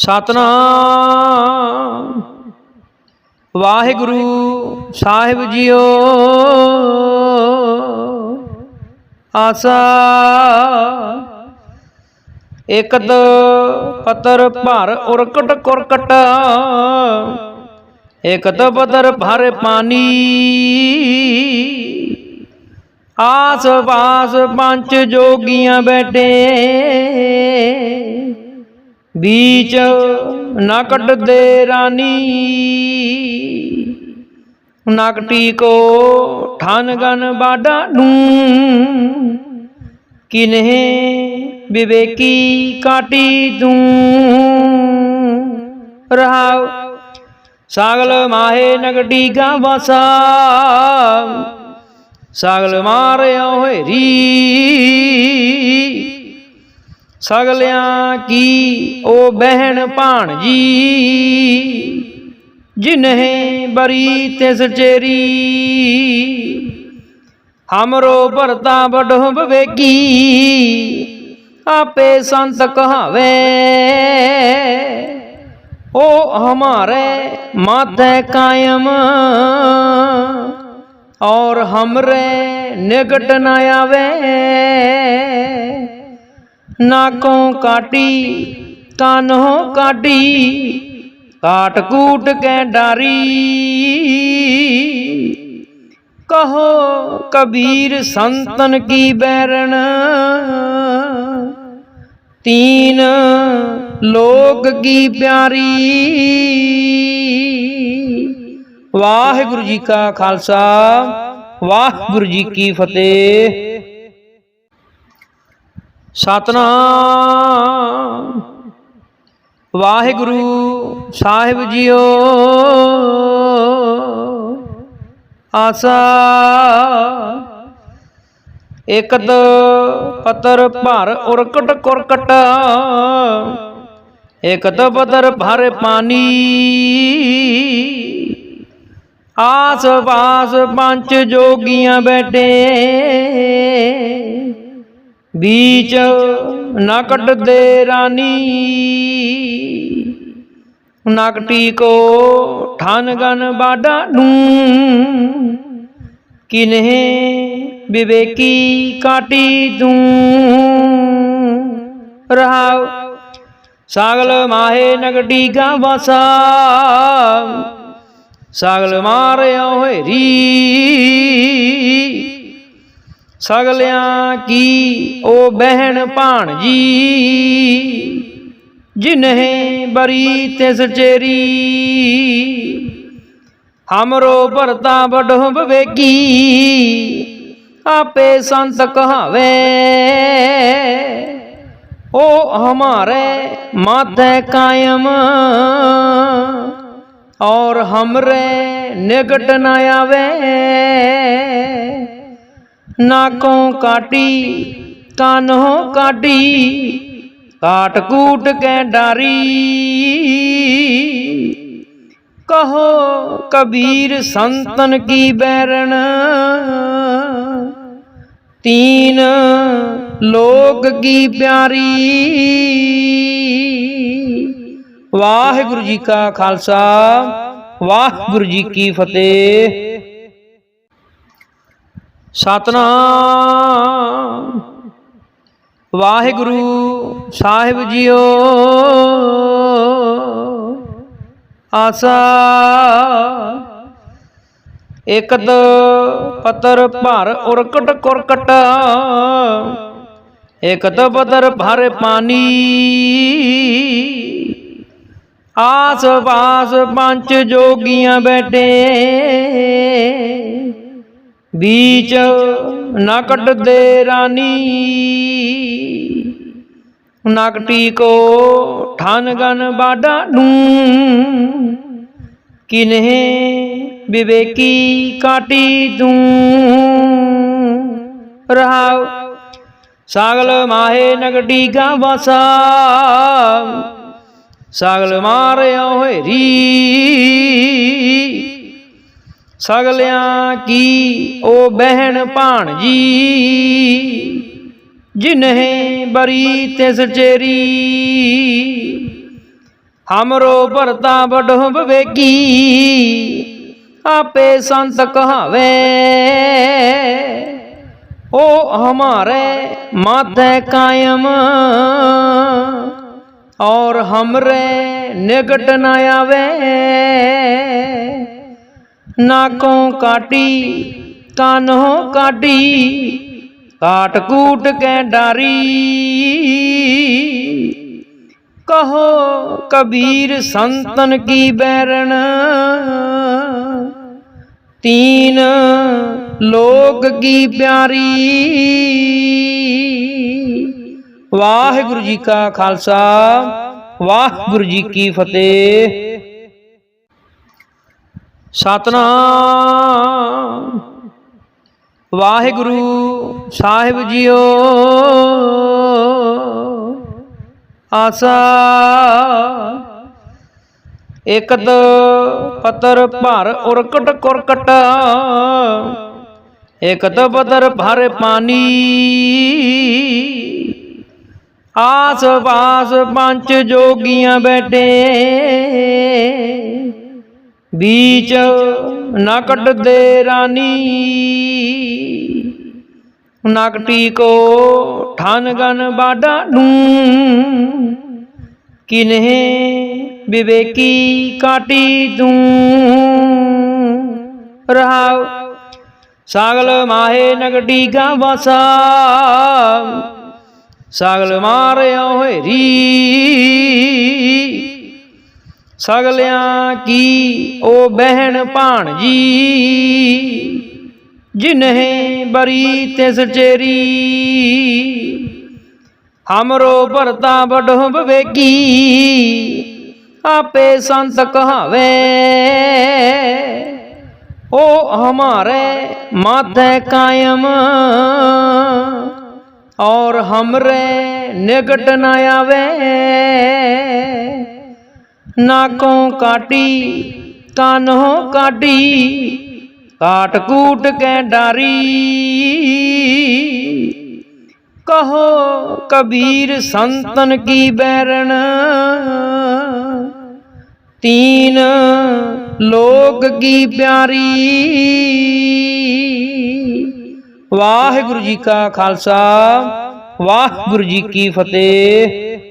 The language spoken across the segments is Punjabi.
ਸਤਨਾਮ। ਵਾਹਿਗੁਰੂ ਸਾਹਿਬ ਜੀਓ। ਆਸਾ। ਇਕਦ ਪਤਰ ਭਰ ਉਰਕਟ ਕੁਰਕਟ। ਇਕਦ ਪਤਰ ਭਰ ਪਾਣੀ। ਆਸ ਪਾਸ ਪੰਜ ਜੋਗੀਆਂ ਬੈਠੇ। ਬੀਚ ਨਾ ਕੱਟਦੇ ਰਾਨੀ। ਨਕਟੀ ਕੋ ਠਨ ਗਨ ਬਾਡਾ ਨੂੰ। ਕਿਨਹਿ ਵਿਵੇਕੀ ਕਾਟੀ ਤੂੰ ਰਹਾਉ ਸਾਗਲ ਮਾਹੇ ਨਗਟੀ ਕਾ ਵਸਾ ਸਗਲ ਮਾਰਿਓ ਹੋਰੀ ਸਗਲਿਆਂ ਕੀ ਉਹ ਬਹਿਣ ਭਾਣ ਜੀ? ਜਿਨਹੇ ਬਰੀ ਤਿਸ ਚੇਰੀ। ਹਮਰੋ ਭਰਤਾ ਬਡੋ ਬਵੇਕੀ ਆਪੇ ਸੰਤ ਕਹਾਵੇ। ਉਹ ਹਮਾਰੇ ਮਾਤੇ ਕਾਇਮ, ਔਰ ਹਮਰੇ ਨਿਕਟ ਨਾ ਆਵੇ। ਨਾਕੋਂ ਕਾਟੀ ਕਾਨੋਂ ਕਾਢੀ, ਕਾਟ ਕੂਟ ਕੇ ਡਾਰੀ। ਕਹੋ ਕਬੀਰ ਸੰਤਨ ਕੀ ਬੈਰਣ, ਤੀਨ ਲੋਕ ਕੀ ਪਿਆਰੀ। ਵਾਹਿਗੁਰੂ ਜੀ ਕਾ ਖਾਲਸਾ, ਵਾਹਿਗੁਰੂ ਜੀ ਕੀ ਫਤਿਹ। ਸਤਨਾਮ। ਵਾਹਿਗੁਰੂ ਸਾਹਿਬ ਜੀਓ। ਆਸਾ। ਇਕਦ ਪਤਰ ਭਰ ਉਰਕਟ ਕੁਰਕਟ। ਇਕਦ ਪਤਰ ਭਰ ਪਾਣੀ। ਆਸ ਪਾਸ ਪੰਜ ਜੋਗੀਆਂ ਬੈਠੇ। ਬੀਚ ਨਾ ਕੱਟਦੇ ਰਾਨੀ। ਨਕਟੀ ਕੋ ਠਨ ਗਨ ਬਾਡਾ ਨੂੰ ਕਿਨਹਿ ਵਿਵੇਕੀ ਕਾਟੀ ਤੂੰ ਰਹਾਉ ਸਾਗਲ ਮਾਹੇ ਨਗਟੀ ਕਾ ਵਸਾ। ਸਗਲ ਮਾਰਿਓ ਹੋਰੀ ਸਗਲਿਆਂ ਕੀ ਉਹ ਬਹਿਣ ਭਾਣ ਜੀ? ਜਿਨਹੇ ਬਰੀ ਤਿਸ ਚੇਰੀ। ਹਮਰੋ ਭਰਤਾ ਬਡੋ ਬਵੇਕੀ ਆਪੇ ਸੰਤ ਕਹਾਵੇ। ਉਹ ਹਮਾਰੇ ਮਾਥੇ ਕਾਇਮ, ਔਰ ਹਮਰੇ ਨਿਕਟ ਨਾ ਆਵੇ। ਨਾਕੋਂ ਕਾਟੀ, ਕਾਨੋਂ ਕਾਢੀ, ਕਾਟ ਕੂਟ ਕੇ ਡਾਰੀ। ਕਹੋ ਕਬੀਰ ਸੰਤਨ ਕੀ ਬੈਰਣ? ਤੀਨ ਲੋਕ ਕੀ ਪਿਆਰੀ? ਵਾਹਿਗੁਰੂ ਜੀ ਕਾ ਖਾਲਸਾ, ਵਾਹਿਗੁਰੂ ਜੀ ਕੀ ਫਤਿਹ। ਸਤਨਾਮ। ਵਾਹਿਗੁਰੂ ਸਾਹਿਬ ਜੀਓ। ਆਸਾ। ਇਕਦ ਪਤਰ ਭਰ ਉਰਕਟ ਕੁਰਕਟ। ਇਕਦ ਪਤਰ ਭਰ ਪਾਣੀ। ਆਸ ਪਾਸ ਪੰਜ ਜੋਗੀਆਂ ਬੈਠੇ। ਬੀਚ ਨਾ ਕੱਟਦੇ ਰਾਨੀ। ਨਕਟੀ ਕੋ ਠਨ ਗਨ ਬਾਡਾ ਨੂੰ। ਕਿਨਹਿ ਵਿਵੇਕੀ ਕਾਟੀ ਤੂੰ ਰਹਾਉ ਸਾਗਲ ਮਾਹੇ ਨਗਟੀ ਕਾ ਵਸਾ। ਸਗਲ ਮਾਰਿਓ ਹੋਰੀ ਸਗਲਿਆਂ ਕੀ ਉਹ ਬਹਿਣ ਭਾਣ ਜੀ? ਜਿਨਹੇ ਬਰੀ ਤਿਸ ਚੇਰੀ। ਹਮਰੋ ਭਰਤਾ ਬਡੋ ਬਵੇਕੀ ਆਪੇ ਸੰਤ ਕਹਾਵੇ। ਉਹ ਹਮਾਰੇ ਮਾਥੇ ਕਾਇਮ, ਔਰ ਹਮਰੇ ਨਿਕਟ ਨਾ ਆਵੇ। ਨਾਕੋਂ ਕਾਟੀ, ਕਾਨੋਂ ਕਾਢੀ, ਕਾਟ ਕੂਟ ਕੇ ਡਾਰੀ। ਕਹੋ ਕਬੀਰ ਸੰਤਨ ਕੀ ਬੈਰਣ? ਤੀਨ ਲੋਕ ਕੀ ਪਿਆਰੀ? ਵਾਹਿਗੁਰੂ ਜੀ ਕਾ ਖਾਲਸਾ, ਵਾਹਿਗੁਰੂ ਜੀ ਕੀ ਫਤਿਹ। ਸਤਨਾਮ। ਵਾਹਿਗੁਰੂ ਸਾਹਿਬ ਜੀਓ। ਆਸਾ। ਇਕਤ ਪਤਰ ਭਰ ਉਰਕਟ ਕੁਰਕਟ। ਇਕਤ ਪਤਰ ਭਰ ਪਾਣੀ। ਆਸ ਪਾਸ ਪੰਜ ਜੋਗੀਆਂ ਬੈਠੇ। ਬੀਚ ਨਾ ਕੱਢਦੇ ਰਾਨੀ। ਨਕਟੀ ਕੋ ਠਨ ਗਨ ਬਾਡਾ ਨੂੰ ਕਿਨਹਿ ਵਿਵੇਕੀ ਕਾਟੀ ਤੂੰ ਰਹਾਉ ਸਾਗਲ ਮਾਹੇ ਨਗਟੀ ਗਾ ਵਸਾ। ਸਾਗਲ ਮਾਰਿਓ ਹੋਰੀ ਸਗਲਿਆਂ ਕੀ ਉਹ ਬਹਿਣ ਭਾਣ ਜੀ? ਜਿਨਹੇ ਬਰੀ ਤੇ ਚੇਰੀ। ਹਮਰੋ ਭਰਤਾ ਬਡੋ ਬਵੇਕੀ ਆਪੇ ਸੰਤ ਕਹਾਵੇ। ਉਹ ਹਮਾਰੇ ਮਾਥੇ ਕਾਇਮ, ਔਰ ਹਮਰੇ ਨਿਕਟ ਨਾ ਆਵੇ। ਨਾਕੋਂ ਕਾਟੀ ਕਾਨੋਂ ਕਾਢੀ, ਕਾਟ ਕੂਟ ਕੇ ਡਾਰੀ। ਕਹੋ ਕਬੀਰ ਸੰਤਨ ਕੀ ਬੈਰਣ? ਤੀਨ ਲੋਕ ਕੀ ਪਿਆਰੀ? ਵਾਹਿਗੁਰੂ ਜੀ ਕਾ ਖਾਲਸਾ, ਵਾਹਿਗੁਰੂ ਜੀ ਕੀ ਫਤਿਹ।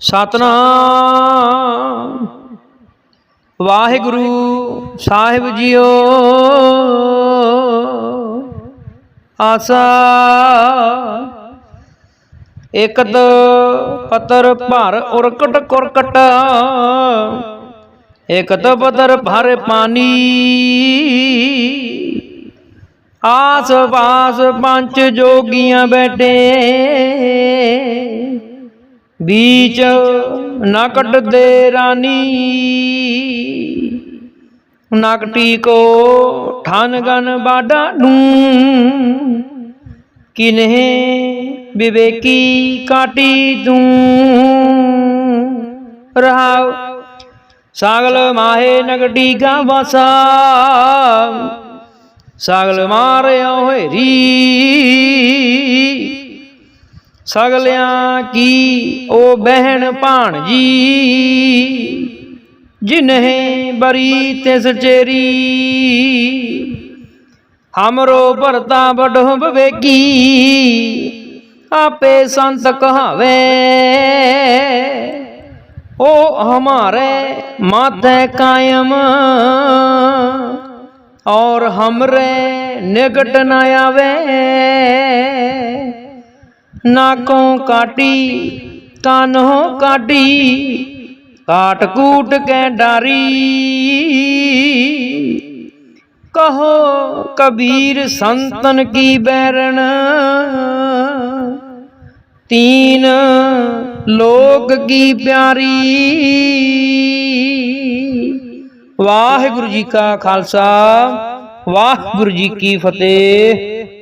ਸਤਨਾਮ। ਵਾਹਿਗੁਰੂ ਸਾਹਿਬ ਜੀਓ। ਆਸਾ। ਇਕਤ ਪਤਰ ਭਰ ਉਰਕਟ ਕੁਰਕਟ। ਇਕਤ ਪਤਰ ਭਰ ਪਾਣੀ। ਆਸ ਪਾਸ ਪੰਜ ਜੋਗੀਆਂ ਬੈਠੇ। ਬੀਚ ਨਾ ਕੱਢਦੇ ਰਾਨੀ। ਨਕਟੀ ਕੋ ਠਨ ਗਨ ਬਾਡਾ ਨੂੰ। ਕਿਨਹਿ ਵਿਵੇਕੀ ਕਾਟੀ ਤੂੰ ਰਹਾਉ ਸਾਗਲ ਮਾਹੇ ਨਗਡੀ ਗਾ ਵਾਸਾ। ਸਾਗਲ ਮਾਰਿਓ ਹੋਰੀ ਸਗਲਿਆਂ ਕੀ ਉਹ ਬਹਿਣ ਭਾਣ ਜੀ? ਜਿਨਹੇ ਬਰੀ ਤੇ ਚੇਰੀ। ਹਮਰੋ ਭਰਤਾ ਬਡੋ ਬਵੇਕੀ ਆਪੇ ਸੰਤ ਕਹਾਵੇ। ਉਹ ਹਮਾਰੇ ਮਾਤੇ ਕਾਇਮ, ਔਰ ਹਮਰੇ ਨਿਕਟ ਨਾ ਆਵੇ। ਨਾ ਕਉ ਕਾਢੀ, ਤਨੋ ਕਾਢੀ, ਕਾਟ ਕੂਟ ਕੇ ਡਾਰੀ। ਕਹੋ ਕਬੀਰ ਸੰਤਨ ਕੀ ਬੈਰਣ? ਤੀਨ ਲੋਕ ਕੀ ਪਿਆਰੀ? ਵਾਹਿਗੁਰੂ ਜੀ ਕਾ ਖਾਲਸਾ, ਵਾਹਿਗੁਰੂ ਜੀ ਕੀ ਫਤਿਹ।